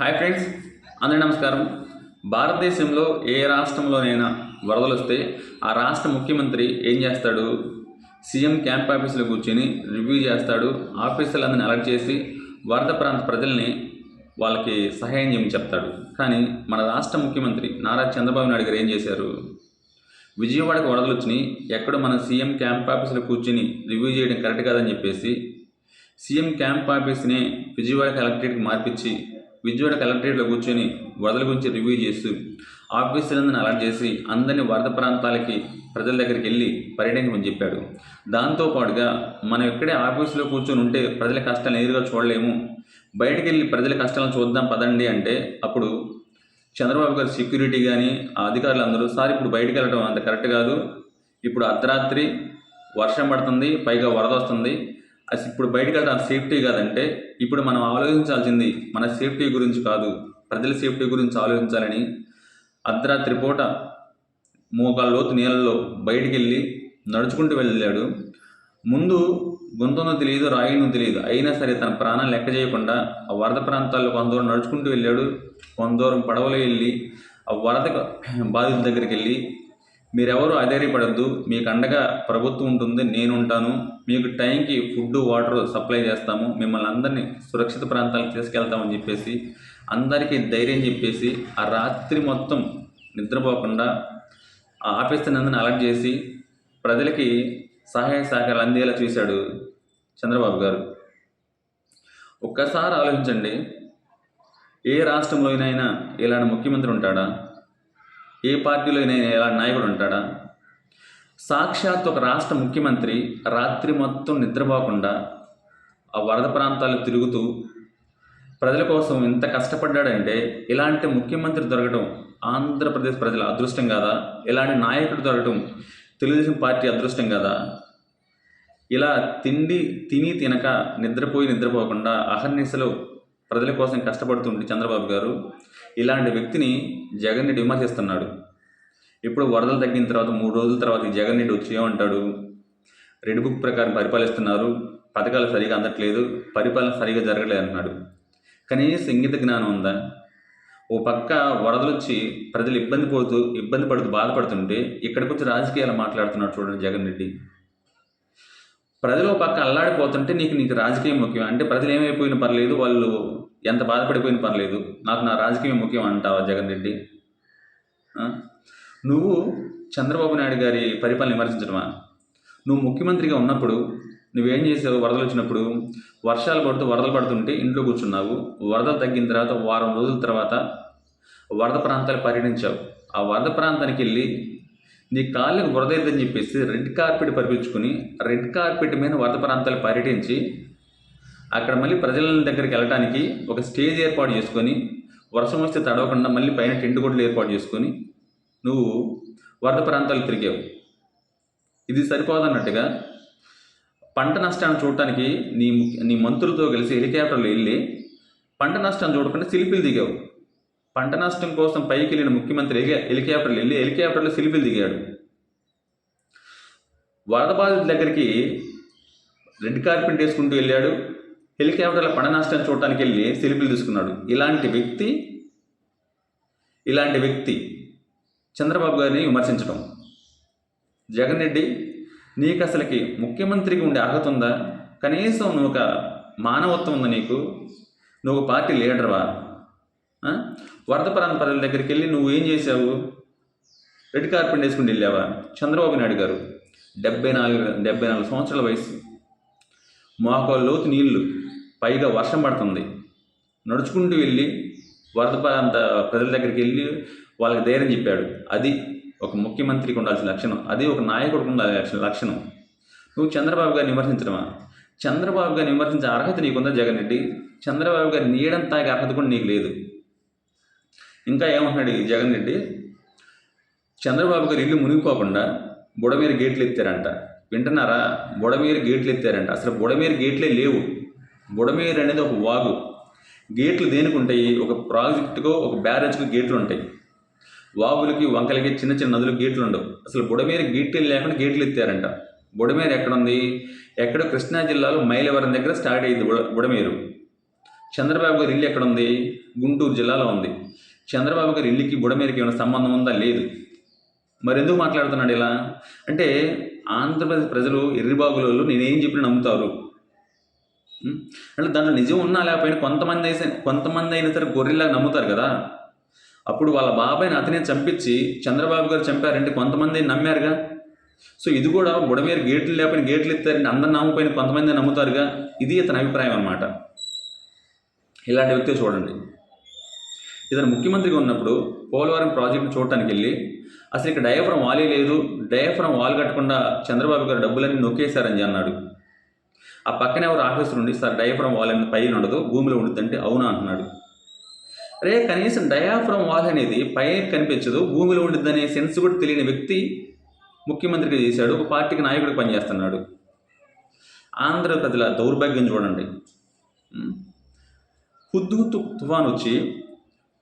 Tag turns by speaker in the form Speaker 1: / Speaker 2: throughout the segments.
Speaker 1: Hi friends అందరి నమస్కారం. భారతదేశంలో ఏ రాష్ట్రంలోనైనా వరదలు వస్తే ఆ రాష్ట్ర ముఖ్యమంత్రి ఏం చేస్తాడు? సీఎం క్యాంప్ ఆఫీసులో కూర్చొని రివ్యూ చేస్తాడు. ఆఫీసర్లందరిని అలర్ట్ చేసి వరద ప్రాంత ప్రజల్ని వాళ్ళకి సహాయం చేయమని చెప్తాడు. కానీ మన రాష్ట్ర ముఖ్యమంత్రి నారా చంద్రబాబు నాయుడు గారు ఏం చేశారు? విజయవాడకు వరదలు వచ్చినాయి. ఎక్కడో మన సీఎం క్యాంప్ ఆఫీసులో కూర్చొని రివ్యూ చేయడం కరెక్ట్ కాదని చెప్పేసి సీఎం క్యాంప్ ఆఫీస్ని విజయవాడ కలెక్టరేట్కి మార్పించి విజయవాడ కలెక్టరేట్లో కూర్చొని వరదల గురించి రివ్యూ చేస్తూ ఆఫీసులందరిని అలర్ట్ చేసి అందరినీ వరద ప్రాంతాలకి ప్రజల దగ్గరికి వెళ్ళి పర్యటించమని చెప్పాడు. దాంతోపాటుగా మనం ఇక్కడే ఆఫీసులో కూర్చొని ఉంటే ప్రజల కష్టాలు నేరుగా చూడలేము. బయటికి వెళ్ళి ప్రజల కష్టాలను చూద్దాం పదండి అంటే అప్పుడు చంద్రబాబు గారి సెక్యూరిటీ కానీ ఆ అధికారులు అందరూ సార్ ఇప్పుడు బయటికి వెళ్ళడం అంత కరెక్ట్ కాదు. ఇప్పుడు అర్ధరాత్రి వర్షం పడుతుంది పైగా వరద వస్తుంది. అసలు ఇప్పుడు బయటికి వెళ్ళడం సేఫ్టీ కాదంటే ఇప్పుడు మనం ఆలోచించాల్సింది మన సేఫ్టీ గురించి కాదు ప్రజల సేఫ్టీ గురించి ఆలోచించాలని అర్ధరాత్రి పూట మోకాళ్ళ లోతు నీళ్ళలో బయటికి వెళ్ళి నడుచుకుంటూ వెళ్ళాడు ముందు గొంతుందో తెలియదు రాయినో తెలియదు అయినా సరే తన ప్రాణాలు లెక్క చేయకుండా ఆ వరద ప్రాంతాల్లో కొంత దూరం నడుచుకుంటూ వెళ్ళాడు. కొంత దూరం పడవలో వెళ్ళి ఆ వరద బాధితుల దగ్గరికి వెళ్ళి మీరెవరు అధైర్యపడద్దు. మీకు అండగా ప్రభుత్వం ఉంటుంది నేను ఉంటాను మీకు టైంకి ఫుడ్ వాటర్ సప్లై చేస్తాము. మిమ్మల్ని అందరినీ సురక్షిత ప్రాంతాలకు తీసుకెళ్తామని చెప్పేసి అందరికీ ధైర్యం చెప్పేసి ఆ రాత్రి మొత్తం నిద్రపోకుండా ఆ ఆఫీసర్ అలర్ట్ చేసి ప్రజలకి సహాయ సహకారాలు అందేలా చూశాడు చంద్రబాబు గారు. ఒక్కసారి ఆలోచించండి. ఏ రాష్ట్రంలోనైనా ఇలాంటి ముఖ్యమంత్రి ఉంటాడా? ఏ పార్టీలో ఎలా నాయకుడు ఉంటాడా? సాక్షాత్ ఒక రాష్ట్ర ముఖ్యమంత్రి రాత్రి మొత్తం నిద్రపోకుండా ఆ వరద ప్రాంతాలు తిరుగుతూ ప్రజల కోసం ఎంత కష్టపడ్డాడంటే ఇలాంటి ముఖ్యమంత్రి దొరకడం ఆంధ్రప్రదేశ్ ప్రజల అదృష్టం కాదా? ఇలాంటి నాయకుడు దొరకడం తెలుగుదేశం పార్టీ అదృష్టం కదా? ఇలా తిండి తిని తినక నిద్రపోయి నిద్రపోకుండా అహర్నిశలు ప్రజల కోసం కష్టపడుతుంటే చంద్రబాబు గారు ఇలాంటి వ్యక్తిని జగన్ రెడ్డి విమర్శిస్తున్నాడు. ఇప్పుడు వరదలు తగ్గిన తర్వాత మూడు రోజుల తర్వాత ఈ జగన్ రెడ్డి వచ్చి ఏమంటాడు? రెడ్ బుక్ ప్రకారం పరిపాలిస్తున్నారు. పథకాలు సరిగా అందట్లేదు. పరిపాలన సరిగా జరగలేదు అన్నాడు కనీసం ఇంగిత జ్ఞానం ఉందా? ఓ పక్క వరదలు వచ్చి ప్రజలు ఇబ్బంది పోతూ ఇబ్బంది పడుతూ బాధపడుతుంటే ఇక్కడికి వచ్చి రాజకీయాలు మాట్లాడుతున్నాడు చూడండి జగన్ రెడ్డి. ప్రజలు పక్క అల్లాడిపోతుంటే నీకు నీకు రాజకీయం ముఖ్యం. అంటే ప్రజలు ఏమైపోయినా పర్లేదు వాళ్ళు ఎంత బాధపడిపోయినా పర్లేదు. నాకు నా రాజకీయం ముఖ్యం అంటావా జగన్ రెడ్డి? నువ్వు చంద్రబాబు నాయుడు గారి పరిపాలన విమర్శించడమా? నువ్వు ముఖ్యమంత్రిగా ఉన్నప్పుడు నువ్వేం చేసావు? వరదలు వచ్చినప్పుడు వర్షాలు పడుతూ వరదలు పడుతుంటే ఇంట్లో కూర్చున్నావు. వరదలు తగ్గిన తర్వాత వారం రోజుల తర్వాత వరద ప్రాంతాలు పర్యటించావు. ఆ వరద ప్రాంతానికి వెళ్ళి నీ కాళ్ళకు వరదైందని చెప్పేసి రెడ్ కార్పెట్ పరిపించుకుని రెడ్ కార్పెట్ మీద వరద ప్రాంతాలు పర్యటించి అక్కడ మళ్ళీ ప్రజల దగ్గరికి వెళ్ళడానికి ఒక స్టేజ్ ఏర్పాటు చేసుకొని వర్షం వస్తే తడవకుండా మళ్ళీ పైన టెంట్ గుడ్లు ఏర్పాటు చేసుకొని నువ్వు వరద ప్రాంతాలు తిరిగావు. ఇది సరిపోదన్నట్టుగా పంట నష్టాన్ని చూడటానికి నీ ము- నీ మంత్రులతో కలిసి హెలికాప్టర్లు వెళ్ళి పంట నష్టాన్ని చూడకుండా సెల్ఫీలు దిగావు. పంట నష్టం కోసం పైకి వెళ్ళిన ముఖ్యమంత్రి హెలికాప్టర్లు వెళ్ళి హెలికాప్టర్లో సిలిపిలు దిగాడు. వరద బాధితుల దగ్గరికి రెడ్ కార్పెంట్ వేసుకుంటూ వెళ్ళాడు. హెలికాప్టర్ల పంట నష్టాన్ని చూడటానికి వెళ్ళి సెల్ఫీలు తీసుకున్నాడు. ఇలాంటి వ్యక్తి ఇలాంటి వ్యక్తి చంద్రబాబు గారిని విమర్శించడం. జగన్ రెడ్డి నీకు అసలుకి ముఖ్యమంత్రికి ఉండే అర్హత ఉందా? కనీసం నువ్వు ఒక మానవత్వం ఉందా నీకు? నువ్వు పార్టీ లీడర్వా? వరద ప్రాంత ప్రజల దగ్గరికి వెళ్ళి నువ్వు ఏం చేసావు రెడ్ కార్పెట్ వేసుకుని వెళ్ళావా? చంద్రబాబు నాయుడు గారు డెబ్బై నాలుగు డెబ్బై నాలుగు సంవత్సరాల వయసు మాకు లోతు నీళ్ళు పైగా వర్షం పడుతుంది. నడుచుకుంటూ వెళ్ళి వరద ప్రాంత ప్రజల దగ్గరికి వెళ్ళి వాళ్ళకి ధైర్యం చెప్పాడు. అది ఒక ముఖ్యమంత్రికి ఉండాల్సిన లక్షణం. అది ఒక నాయకుడికి ఉండాల్సిన లక్షణం. నువ్వు చంద్రబాబు గారిని విమర్శించడమా? చంద్రబాబు గారిని విమర్శించే అర్హత నీకుందా జగన్ రెడ్డి? చంద్రబాబు గారి నీయడం అర్హత కూడా నీకు లేదు. ఇంకా ఏమంటున్నాడు ఈ జగన్ రెడ్డి? చంద్రబాబు గారు ఇల్లు మునిగిపోకుండా బుడమీర గేట్లు ఎత్తారంట. వింటున్నారా? బుడమీర గేట్లు ఎత్తారంట. అసలు బుడమీర గేట్లే లేవు. బుడమీర అనేది ఒక వాగు. గేట్లు దేనికి ఉంటాయి ఒక ప్రాజెక్టుకో ఒక బ్యారేజ్కో గేట్లు ఉంటాయి. వాగులకి వంకలకి చిన్న చిన్న నదులకు గేట్లు ఉండవు. అసలు బుడమేరు గేట్లు లేకుండా గేట్లు ఎత్తారంట. బుడమేరు ఎక్కడ ఉంది ఎక్కడ కృష్ణా జిల్లాలో మైలవరం దగ్గర స్టార్ట్ అయ్యింది బుడ బుడమేరు. చంద్రబాబు గారి ఇల్లు ఎక్కడ ఉంది గుంటూరు జిల్లాలో ఉంది. చంద్రబాబు గారి ఇల్లుకి బుడమేరికి ఏమైనా సంబంధం ఉందా? లేదు. మరి ఎందుకు మాట్లాడుతున్నాడు ఇలా? అంటే ఆంధ్రప్రదేశ్ ప్రజలు ఎర్రిబాగులలో నేనేం చెప్పిన నమ్ముతారు. అంటే దాంట్లో నిజం ఉన్నా లేకపోయినా కొంతమంది అయితే కొంతమంది అయినా సరే గొర్రెలా నమ్ముతారు కదా. అప్పుడు వాళ్ళ బాబాయ్ని అతనే చంపించి చంద్రబాబు గారు చంపారంటే కొంతమంది నమ్మారుగా? సో ఇది కూడా బుడమేరు గేట్లు లేకపోయినా గేట్లు ఇస్తారంటే అందరు నమ్మపోయిన కొంతమంది నమ్ముతారుగా? ఇది ఇతని అభిప్రాయం అన్నమాట. ఇలాంటి వ్యక్తి చూడండి. ఇతను ముఖ్యమంత్రిగా ఉన్నప్పుడు పోలవరం ప్రాజెక్టు చూడటానికి వెళ్ళి అసలు ఇక్కడ డయాఫ్రమ్ వాలే లేదు డయాఫ్రమ్ వాల్ కట్టకుండా చంద్రబాబు గారు డబ్బులన్నీ నొక్కేశారని అన్నాడు. ఆ పక్కనే ఎవరు ఆఫీసర్ ఉండి సార్ డయాఫ్రమ్ వాల్ అనేది పైన ఉండదు భూమిలో ఉండుద్దంటే అవునా అంటున్నాడు. రే కనీసం డయాఫ్రమ్ వాల్ అనేది పైన కనిపించదు భూమిలో ఉండిద్దనే సెన్స్ కూడా తెలియని వ్యక్తి ముఖ్యమంత్రిగా చేశాడు ఒక పార్టీకి నాయకుడికి పనిచేస్తున్నాడు. ఆంధ్ర ప్రజల దౌర్భాగ్యం చూడండి. హుద్దు తుఫాన్ వచ్చి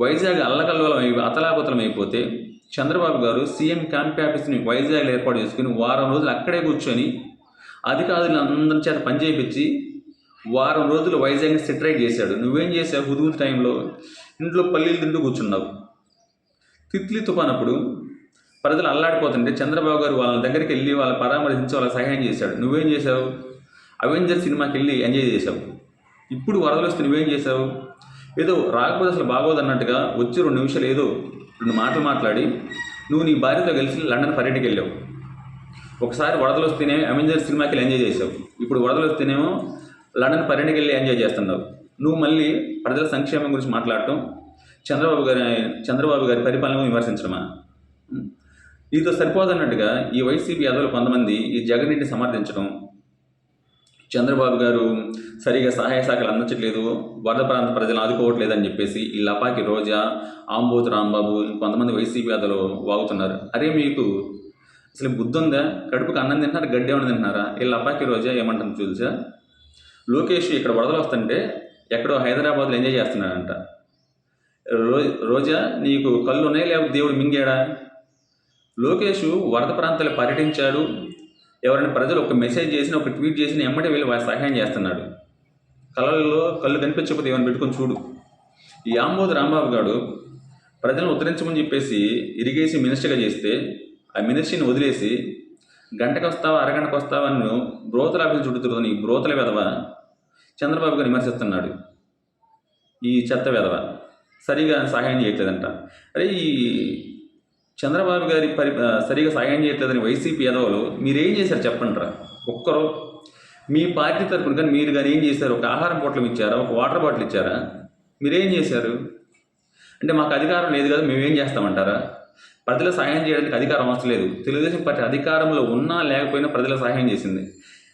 Speaker 1: వైజాగ్ అల్లకల్లోలం అయి అతలాకుతలం అయిపోతే చంద్రబాబు గారు సీఎం క్యాంప్ ఆఫీస్ని వైజాగ్లో ఏర్పాటు చేసుకుని వారం రోజులు అక్కడే కూర్చొని అధికారులు అందరి చేత పనిచేయించి వారం రోజులు వైజాగ్ని సెటరైట్ చేశాడు. నువ్వేం చేసావు హుదుహుద్దు టైంలో ఇంట్లో పల్లీలు తింటూ కూర్చున్నావు. తిత్లీ తుఫాన్ అప్పుడు ప్రజలు అల్లాడిపోతుంటే చంద్రబాబు గారు వాళ్ళ దగ్గరికి వెళ్ళి వాళ్ళ పరామర్శించి వాళ్ళ సహాయం చేశాడు. నువ్వేం చేసావు అవెంజర్ సినిమాకి వెళ్ళి ఎంజాయ్ చేసావు ఇప్పుడు వరదలు వస్తే నువ్వేం చేసావు ఏదో రాకపోతే అసలు బాగోదు అన్నట్టుగా వచ్చి రెండు నిమిషాలు ఏదో రెండు మాటలు మాట్లాడి నువ్వు నీ భార్యతో కలిసి లండన్ పర్యటనకి వెళ్ళావు. ఒకసారి వరదలు వస్తేనే అవెంజర్ సినిమాకి ఎంజాయ్ చేసావు ఇప్పుడు వరదలు వస్తేనేమో లండన్ పర్యటనకి వెళ్ళి ఎంజాయ్ చేస్తున్నావు. నువ్వు మళ్ళీ ప్రజల సంక్షేమం గురించి మాట్లాడటం చంద్రబాబు గారి చంద్రబాబు గారి పరిపాలన విమర్శించడమా? ఇదితో సరిపోదన్నట్టుగా ఈ వైసీపీ యాదవులు కొంతమంది ఈ జగన్రెడ్డి సమర్థించడం చంద్రబాబు గారు సరిగా సహాయ శాఖలు అందించట్లేదు వరద ప్రాంత ప్రజలు ఆదుకోవట్లేదని చెప్పేసి ఈ లపాకి రోజా ఆంబోతు రాంబాబు కొంతమంది వైసీపీ యాదవులు వాగుతున్నారు. అరే మీకు అసలు బుద్ధి ఉందా? కడుపుకి అన్నం తింటున్నారు? గడ్డి ఏమన్నా తింటున్నారా? ఈ లపాకి రోజా ఏమంటుంది చూసా లోకేష్ ఇక్కడ వరదలు వస్తుంటే ఎక్కడో హైదరాబాద్లో ఎంజాయ్ చేస్తున్నాడంట. రో రోజా నీకు కళ్ళు ఉన్నాయి లేకపోతే దేవుడు మింగాడా? లోకేష్ వరద ప్రాంతాలు పర్యటించాడు ఎవరైనా ప్రజలు ఒక మెసేజ్ చేసిన ఒక ట్వీట్ చేసిన ఎమ్మటే వీళ్ళు వారి సహాయం చేస్తున్నాడు. కళల్లో కళ్ళు కనిపించకపోతే ఏమైనా పెట్టుకొని చూడు. ఈ ఆంబోద్ రాంబాబు గారు ప్రజలను ఉద్ధరించమని చెప్పేసి ఇరిగేషన్ మినిస్టర్గా చేస్తే ఆ మినిస్ట్రీని వదిలేసి గంటకు వస్తావా అరగంటకు వస్తావా అని బ్రోతల ఆఫీస్ చుట్టూ ఈ బ్రోతల వెధవ చంద్రబాబు గారు విమర్శిస్తున్నాడు. ఈ చెత్త వెధవ సరిగా సహాయం చేయట్లేదంట. అరే ఈ చంద్రబాబు గారి పరి సరిగా సహాయం చేయట్లేదని వైసీపీ ఎదవలు మీరేం చేశారు చెప్పండిరా? ఒక్కరు. మీ పార్టీ తరపున కానీ మీరు కానీ ఏం చేశారు? ఒక ఆహారం పొట్లం ఇచ్చారా? ఒక వాటర్ బాటిల్ ఇచ్చారా? మీరేం చేశారు? అంటే మాకు అధికారం లేదు కదా మేమేం చేస్తామంటారా? ప్రజల సహాయం చేయడానికి అధికారం అవసరం లేదు. తెలుగుదేశం పార్టీ అధికారంలో ఉన్నా లేకపోయినా ప్రజల సహాయం చేసింది.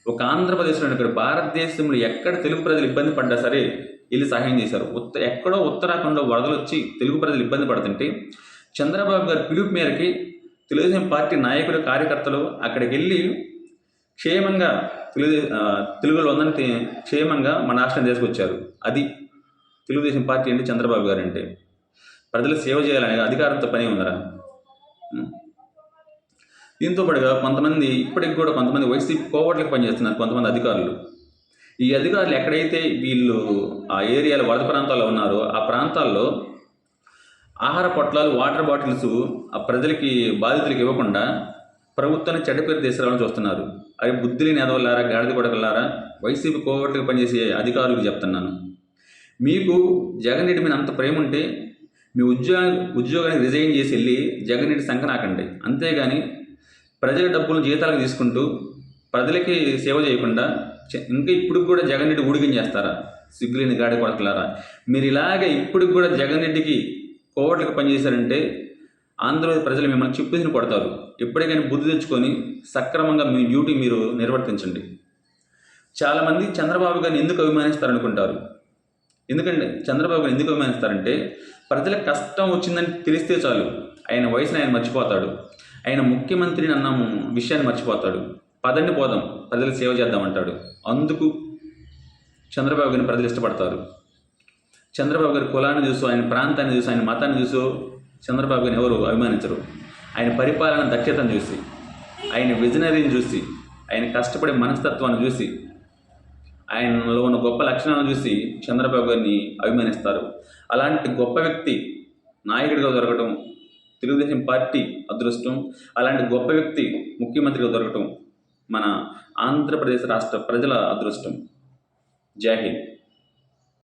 Speaker 1: ఒక ఆంధ్రప్రదేశ్లో ఇక్కడ భారతదేశంలో ఎక్కడ తెలుగు ప్రజలు ఇబ్బంది పడ్డా సరే వెళ్ళి సహాయం చేశారు. ఉత్త ఎక్కడో ఉత్తరాఖండ్లో వరదలు వచ్చి తెలుగు ప్రజలు ఇబ్బంది పడుతుంటే చంద్రబాబు గారి పిలుపు మేరకి తెలుగుదేశం పార్టీ నాయకులు కార్యకర్తలు అక్కడికి వెళ్ళి క్షేమంగా తెలుగు తెలుగులో ఉందని క్షేమంగా మన రాష్ట్రం తీసుకొచ్చారు. అది తెలుగుదేశం పార్టీ అంటే చంద్రబాబు గారు అంటే. ప్రజలు సేవ చేయాలనే అధికారంతో పని ఉందరా దీంతో పాటుగా కొంతమంది ఇప్పటికి కూడా కొంతమంది వైసీపీ కోవట్లకు పనిచేస్తున్నారు కొంతమంది అధికారులు. ఈ అధికారులు ఎక్కడైతే వీళ్ళు ఆ ఏరియాలో వరద ప్రాంతాల్లో ఉన్నారో ఆ ప్రాంతాల్లో ఆహార పొట్లాలు వాటర్ బాటిల్స్ ఆ ప్రజలకి బాధితులకు ఇవ్వకుండా ప్రభుత్వాన్ని చెడ్డ పేరు తీసుకురావాలని చూస్తున్నారు. అవి బుద్ధి లేని ఎదవలారా గాడిద కొడకలారా వైసీపీ కోవట్లకు పనిచేసే అధికారులకు చెప్తున్నాను. మీకు జగన్ రెడ్డి మీద అంత ప్రేమ ఉంటే మీ ఉద్యోగ ఉద్యోగానికి రిజైన్ చేసి వెళ్ళి జగన్ రెడ్డి సంకనాకండి అంతేగాని ప్రజల డబ్బులను జీతాలకు తీసుకుంటూ ప్రజలకి సేవ చేయకుండా ఇంకా ఇప్పుడు కూడా జగన్ రెడ్డి ఊడిగం చేస్తారా? సిగ్గులేని గాడి కొడకలారా మీరు ఇలాగే ఇప్పుడు కూడా జగన్ రెడ్డికి కోవట్లకు పనిచేశారంటే ఆంధ్రప్రదేశ్ ప్రజలు మిమ్మల్ని చిప్పుదిని కొడతారు. ఎప్పటికైనా బుద్ధి తెచ్చుకొని సక్రమంగా మీ డ్యూటీ మీరు నిర్వర్తించండి. చాలామంది చంద్రబాబు గారిని ఎందుకు అభిమానిస్తారనుకుంటారు? ఎందుకంటే చంద్రబాబు గారు ఎందుకు అభిమానిస్తారంటే ప్రజలకు కష్టం వచ్చిందని తెలిస్తే చాలు. ఆయన వయసుని ఆయన మర్చిపోతాడు. ఆయన ముఖ్యమంత్రిని అన్న విషయాన్ని మర్చిపోతాడు. పదండి పోదాం ప్రజలు సేవ చేద్దామంటాడు. అందుకు చంద్రబాబు గారిని ప్రజలు ఇష్టపడతారు. చంద్రబాబు గారి కులాన్ని చూసు ఆయన ప్రాంతాన్ని చూసి ఆయన మతాన్ని చూసు చంద్రబాబు గారిని ఎవరు అభిమానించరు. ఆయన పరిపాలన దక్షతను చూసి ఆయన విజనరీని చూసి ఆయన కష్టపడే మనస్తత్వాన్ని చూసి ఆయనలో ఉన్న గొప్ప లక్షణాలను చూసి చంద్రబాబు గారిని అభిమానిస్తారు. అలాంటి గొప్ప వ్యక్తి నాయకుడిగా దొరకడం తెలుగుదేశం పార్టీ అదృష్టం. అలాంటి గొప్ప వ్యక్తి ముఖ్యమంత్రిగా దొరకటం మన ఆంధ్రప్రదేశ్ రాష్ట్ర ప్రజల అదృష్టం. జై హింద్.